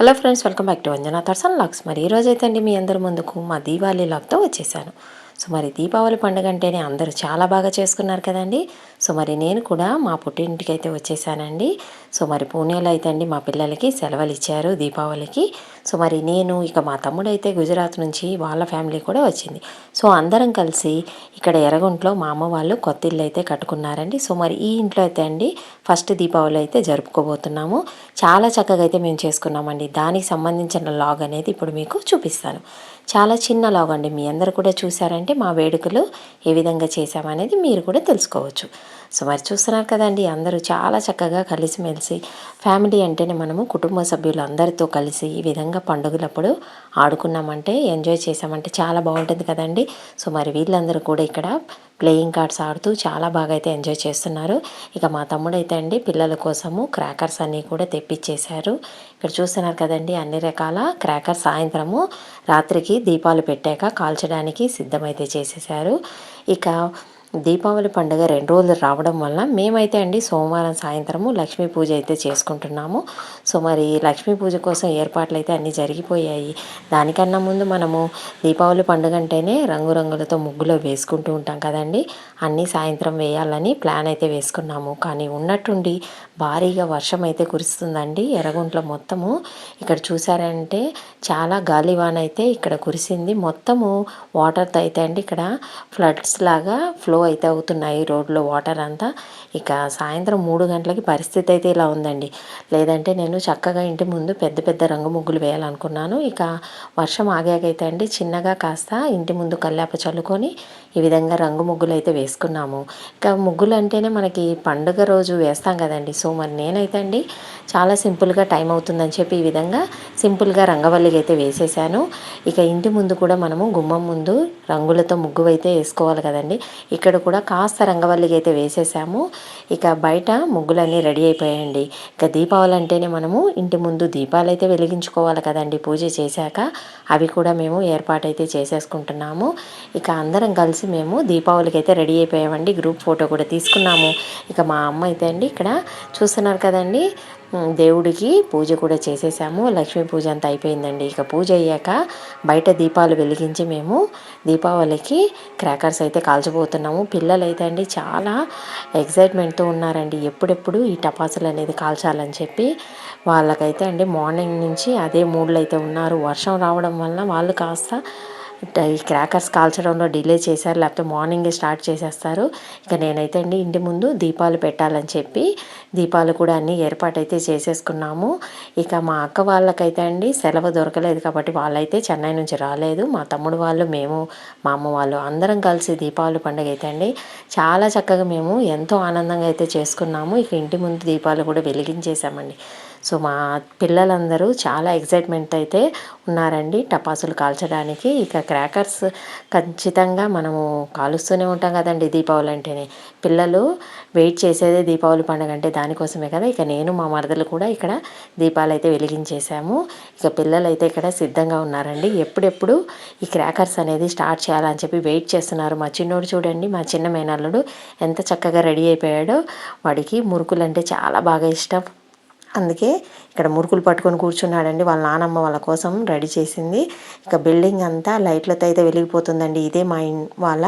Hello friends welcome back to Anjana థర్సన్ లాక్స్. మరి ఈరోజైతే అండి మీ అందరి ముందుకు మా దీపావళి లాక్తో వచ్చేసాను. సో మరి దీపావళి పండుగ అంటేనే అందరూ చాలా బాగా చేసుకున్నారు కదండి. సో మరి నేను కూడా మా పుట్టింటికి అయితే వచ్చేసానండి. సో మరి పూణేలో అయితే అండి మా పిల్లలకి సెలవులు ఇచ్చారు దీపావళికి. సో మరి నేను ఇక మా తమ్ముడు అయితే గుజరాత్ నుంచి వాళ్ళ ఫ్యామిలీ కూడా వచ్చింది. సో అందరం కలిసి ఇక్కడ ఎర్రగుంట్లో మా అమ్మ వాళ్ళు కొత్త ఇల్లు అయితే కట్టుకున్నారండి. సో మరి ఈ ఇంట్లో అయితే అండి ఫస్ట్ దీపావళి అయితే జరుపుకోబోతున్నాము. చాలా చక్కగా అయితే మేము చేసుకున్నామండి. దానికి సంబంధించిన లాగ్ అనేది ఇప్పుడు మీకు చూపిస్తాను. చాలా చిన్న లాగండి. మీ అందరు కూడా చూసారంటే మా వేడుకలు ఏ విధంగా చేశామనేది మీరు కూడా తెలుసుకోవచ్చు. సో మరి చూస్తున్నారు కదండి అందరూ చాలా చక్కగా కలిసిమెలిసి ఫ్యామిలీ అంటేనే మనము కుటుంబ సభ్యులు అందరితో కలిసి ఈ విధంగా పండుగలప్పుడు ఆడుకున్నామంటే ఎంజాయ్ చేసామంటే చాలా బాగుంటుంది కదండి. సో మరి వీళ్ళందరూ కూడా ఇక్కడ ప్లేయింగ్ కార్డ్స్ ఆడుతూ చాలా బాగా అయితే ఎంజాయ్ చేస్తున్నారు. ఇక మా తమ్ముడైతే అండి పిల్లల కోసము క్రాకర్స్ అన్నీ కూడా తెప్పించేశారు ఇక్కడ చూస్తున్నారు కదండి అన్ని రకాల క్రాకర్స్ సాయంత్రము రాత్రికి దీపాలు పెట్టాక కాల్చడానికి సిద్ధమైతే చేసేసారు ఇక దీపావళి పండుగ రెండు రోజులు రావడం వల్ల మేమైతే అండి సోమవారం సాయంత్రము లక్ష్మీ పూజ అయితే చేసుకుంటున్నాము. సో మరి లక్ష్మీ పూజ కోసం ఏర్పాట్లు అయితే అన్నీ జరిగిపోయాయి. దానికన్నా ముందు మనము దీపావళి పండుగ అంటేనే రంగురంగులతో ముగ్గులో వేసుకుంటూ ఉంటాం కదండి. అన్నీ సాయంత్రం వేయాలని ప్లాన్ అయితే వేసుకున్నాము. కానీ ఉన్నట్టుండి భారీగా వర్షం అయితే కురుస్తుందండి. ఎర్రగుంట్లో మొత్తము ఇక్కడ చూసారంటే చాలా గాలివాన అయితే ఇక్కడ కురిసింది. మొత్తము వాటర్తో అయితే అండి ఇక్కడ ఫ్లడ్స్ లాగా ఫ్లో అయితే అవుతున్నాయి రోడ్లో వాటర్ అంతా. ఇక సాయంత్రం మూడు గంటలకి పరిస్థితి అయితే ఇలా ఉందండి. లేదంటే నేను చక్కగా ఇంటి ముందు పెద్ద పెద్ద రంగు ముగ్గులు వేయాలనుకున్నాను. ఇక వర్షం ఆగాకైతే అండి చిన్నగా కాస్త ఇంటి ముందు కల్లాప చల్లుకొని ఈ విధంగా రంగు ముగ్గులు అయితే వేసుకున్నాము. ఇక ముగ్గులు అంటేనే మనకి పండుగ రోజు వేస్తాం కదండి. సో మరి నేనైతే అండి చాలా సింపుల్గా టైం అవుతుందని చెప్పి ఈ విధంగా సింపుల్గా రంగవల్లికి అయితే వేసేసాను. ఇక ఇంటి ముందు కూడా మనము గుమ్మం ముందు రంగులతో ముగ్గు అయితే వేసుకోవాలి కదండి. ఇక్కడ కూడా కాస్త రంగవల్లికి అయితే వేసేసాము. ఇక బయట ముగ్గులన్నీ రెడీ అయిపోయాయండి. ఇక దీపావళి అంటేనే మనము ఇంటి ముందు దీపాలు అయితే వెలిగించుకోవాలి కదండి పూజ చేశాక. అవి కూడా మేము ఏర్పాటైతే చేసేసుకుంటున్నాము. ఇక అందరం కలిసి మేము దీపావళికి అయితే రెడీ అయిపోయామండి. గ్రూప్ ఫోటో కూడా తీసుకున్నాము. ఇక మా అమ్మ అయితే అండి ఇక్కడ చూస్తున్నారు కదండి. దేవుడికి పూజ కూడా చేసేసాము. లక్ష్మీ పూజ అంతా అయిపోయిందండి. ఇక పూజ అయ్యాక బయట దీపాలు వెలిగించి మేము దీపావళికి క్రాకర్స్ అయితే కాల్చబోతున్నాము. పిల్లలు అయితే అండి చాలా ఎగ్జైట్మెంట్తో ఉన్నారండి. ఎప్పుడెప్పుడు ఈ టపాసులు అనేది కాల్చాలని చెప్పి వాళ్ళకైతే అండి మార్నింగ్ నుంచి అదే మూడ్లో అయితే ఉన్నారు. వర్షం రావడం వల్ల వాళ్ళు కాస్త ఈ క్రాకర్స్ కాల్చడంలో డిలే చేశారు లేకపోతే మార్నింగే స్టార్ట్ చేసేస్తారు. ఇక నేనైతే అండి ఇంటి ముందు దీపాలు పెట్టాలని చెప్పి దీపాలు కూడా అన్నీ ఏర్పాటైతే చేసేసుకున్నాము. ఇక మా అక్క వాళ్ళకైతే అండి సెలవు దొరకలేదు కాబట్టి వాళ్ళైతే చెన్నై నుంచి రాలేదు. మా తమ్ముడు వాళ్ళు మేము మా అమ్మ వాళ్ళు అందరం కలిసి దీపావళి పండుగ అయితే అండి చాలా చక్కగా మేము ఎంతో ఆనందంగా అయితే చేసుకున్నాము. ఇక ఇంటి ముందు దీపాలు కూడా వెలిగించేసామండి సో మా పిల్లలందరూ చాలా ఎగ్జైట్మెంట్ అయితే ఉన్నారండి టపాసులు కాల్చడానికి. ఇక క్రాకర్స్ ఖచ్చితంగా మనము కాలుస్తూనే ఉంటాం కదండి దీపావళి అంటేనే. పిల్లలు వెయిట్ చేసేదే దీపావళి పండుగ అంటే దానికోసమే కదా. ఇక నేను మా మరదలు కూడా ఇక్కడ దీపాలు అయితే వెలిగించేసాము ఇక పిల్లలు అయితే ఇక్కడ సిద్ధంగా ఉన్నారండి. ఎప్పుడెప్పుడు ఈ క్రాకర్స్ అనేది స్టార్ట్ చేయాలని చెప్పి వెయిట్ చేస్తున్నారు. మా చిన్నోడు చూడండి మా చిన్న మేనల్లుడు ఎంత చక్కగా రెడీ అయిపోయాడో. వాడికి మురుకులు అంటే చాలా బాగా ఇష్టం. అందుకే ఇక్కడ మురుకులు పట్టుకొని కూర్చున్నాడండి. వాళ్ళ నానమ్మ వాళ్ళ కోసం రెడీ చేసింది. ఇక బిల్డింగ్ అంతా లైట్లతో అయితే వెలిగిపోతుందండి. ఇదే మా ఇన్ వాళ్ళ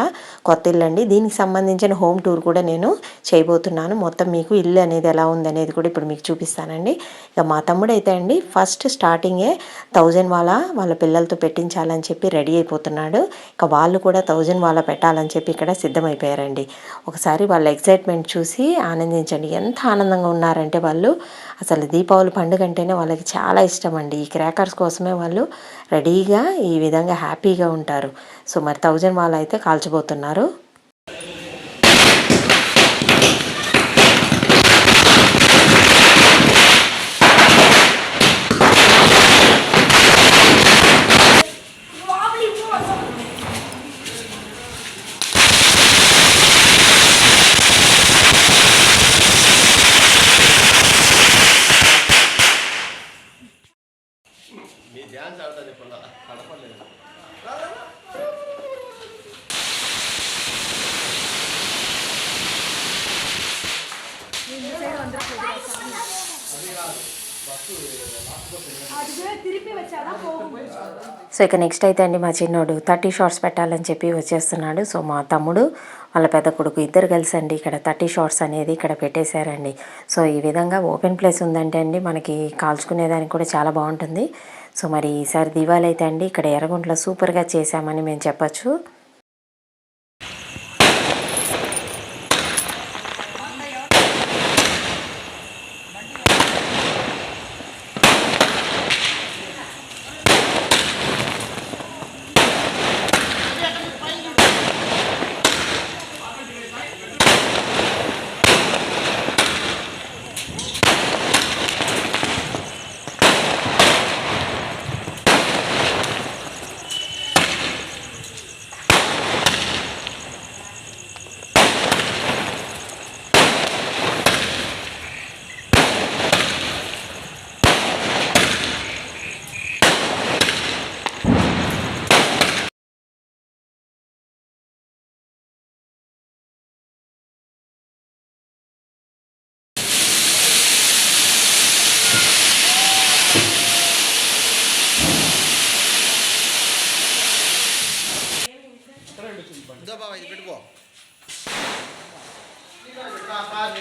కొత్త ఇల్లు అండి. దీనికి సంబంధించిన హోమ్ టూర్ కూడా నేను చేయబోతున్నాను. మొత్తం మీకు ఇల్లు అనేది ఎలా ఉందనేది కూడా ఇప్పుడు మీకు చూపిస్తానండి. ఇక మా తమ్ముడు అయితే అండి ఫస్ట్ స్టార్టింగే థౌజండ్ వాళ్ళ వాళ్ళ పిల్లలతో పెట్టించాలని చెప్పి రెడీ అయిపోతున్నాడు. ఇక వాళ్ళు కూడా థౌజండ్ వాళ్ళ పెట్టాలని చెప్పి ఇక్కడ సిద్ధమైపోయారండి. ఒకసారి వాళ్ళ ఎగ్జైట్మెంట్ చూసి ఆనందించండి. ఎంత ఆనందంగా ఉన్నారంటే వాళ్ళు. అసలు అసలు దీపావళి పండుగ అంటేనే వాళ్ళకి చాలా ఇష్టం అండి. ఈ క్రాకర్స్ కోసమే వాళ్ళు రెడీగా ఈ విధంగా హ్యాపీగా ఉంటారు. సో మరి థౌజండ్ వాళ్ళు అయితే కాల్చిపోతున్నారు మీ డ్యాన్స్ ఆడుతుంది ఇప్పుడు కడపలేదు సో ఇక నెక్స్ట్ అయితే అండి మా చిన్నోడు థర్టీ షార్ట్స్ పెట్టాలని చెప్పి వచ్చేస్తున్నాడు. సో మా తమ్ముడు వాళ్ళ పెద్ద కొడుకు ఇద్దరు కలిసి అండి ఇక్కడ థర్టీ షార్ట్స్ అనేది ఇక్కడ పెట్టేశారండి. సో ఈ విధంగా ఓపెన్ ప్లేస్ ఉందంటే అండి మనకి కాల్చుకునేదానికి కూడా చాలా బాగుంటుంది. సో మరి ఈసారి దివాళీ అయితే అండి. ఇక్కడ ఎర్రగుంట్లో సూపర్గా చేశామని మేము చెప్పచ్చు ఇదో బాబా ఇది పెట్టుకో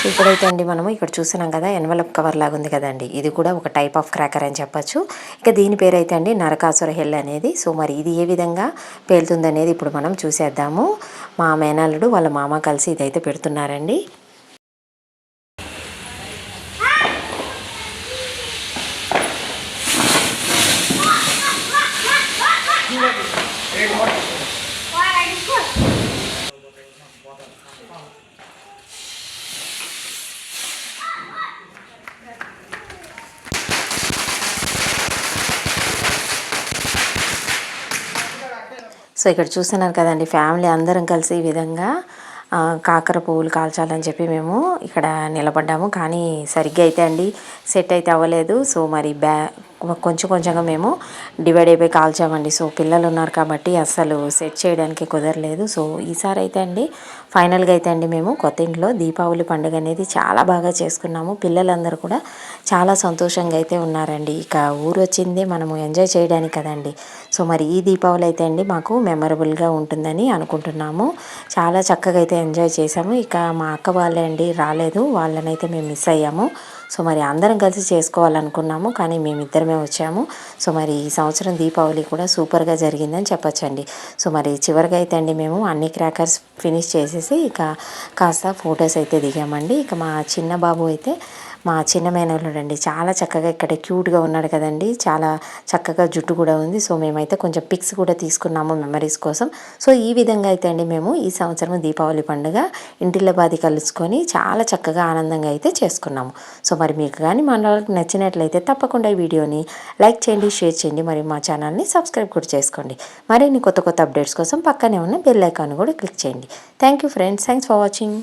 సో ఇప్పుడైతే అండి మనము ఇక్కడ చూసినాం కదా ఎన్వలప్ కవర్ లాగా ఉంది కదండి. ఇది కూడా ఒక టైప్ ఆఫ్ క్రాకర్ అని చెప్పచ్చు. ఇక దీని పేరు అయితే అండి నరకాసుర హెల్ అనేది. సో మరి ఇది ఏ విధంగా పేలుతుంది అనేది ఇప్పుడు మనం చూసేద్దాము. మా మేనల్లుడు వాళ్ళ మామ కలిసి ఇదైతే పెడుతున్నారండి. సో ఇక్కడ చూస్తున్నారు కదండి ఫ్యామిలీ అందరం కలిసి ఈ విధంగా కాకర పువ్వులు కాల్చాలని చెప్పి మేము ఇక్కడ నిలబడ్డాము. కానీ సరిగ్గా అయితే అండి సెట్ అయితే అవ్వలేదు. సో మరి బ్యా కొంచెం కొంచెంగా మేము డివైడ్ అయిపోయి కాల్చామండి. సో పిల్లలు ఉన్నారు కాబట్టి అస్సలు సెట్ చేయడానికి కుదరలేదు. సో ఈసారి అయితే అండి ఫైనల్గా అయితే అండి మేము కొత్త ఇంట్లో దీపావళి పండుగ అనేది చాలా బాగా చేసుకున్నాము. పిల్లలందరూ కూడా చాలా సంతోషంగా అయితే ఉన్నారండి. ఇక ఊరు వచ్చింది మనము ఎంజాయ్ చేయడానికి కదండి. సో మరి ఈ దీపావళి అయితే అండి మాకు మెమరబుల్గా ఉంటుందని అనుకుంటున్నాము. చాలా చక్కగా అయితే ఎంజాయ్ చేసాము ఇక మా అక్క వాళ్ళే అండి రాలేదు. వాళ్ళనైతే మేము మిస్ అయ్యాము. సో మరి అందరం కలిసి చేసుకోవాలనుకున్నాము కానీ మేమిద్దరమే వచ్చాము. సో మరి ఈ సంవత్సరం దీపావళి కూడా సూపర్గా జరిగిందని చెప్పొచ్చండి. సో మరి చివరిగా అయితే అండి మేము అన్ని క్రాకర్స్ ఫినిష్ చేసేసి ఇక కాస్త ఫొటోస్ అయితే దిగామండి. ఇక మా చిన్న బాబు అయితే మా చిన్న మేనల్లుడు అండి. చాలా చక్కగా ఇక్కడ క్యూట్గా ఉన్నాడు కదండి. చాలా చక్కగా జుట్టు కూడా ఉంది. సో మేమైతే కొంచెం పిక్స్ కూడా తీసుకున్నాము మెమరీస్ కోసం. సో ఈ విధంగా అయితే అండి మేము ఈ సంవత్సరం దీపావళి పండుగ ఇంటిలో బాది కలుసుకొని చాలా చక్కగా ఆనందంగా అయితే చేసుకున్నాము. సో మరి మీకు కానీ మన వాళ్ళకి నచ్చినట్లయితే తప్పకుండా ఈ వీడియోని లైక్ చేయండి షేర్ చేయండి. మరి మా ఛానల్ని సబ్స్క్రైబ్ కూడా చేసుకోండి. మరిన్ని కొత్త కొత్త అప్డేట్స్ కోసం పక్కనే ఉన్న బెల్ ఐకాన్ కూడా క్లిక్ చేయండి. Thank you friends. Thanks for watching.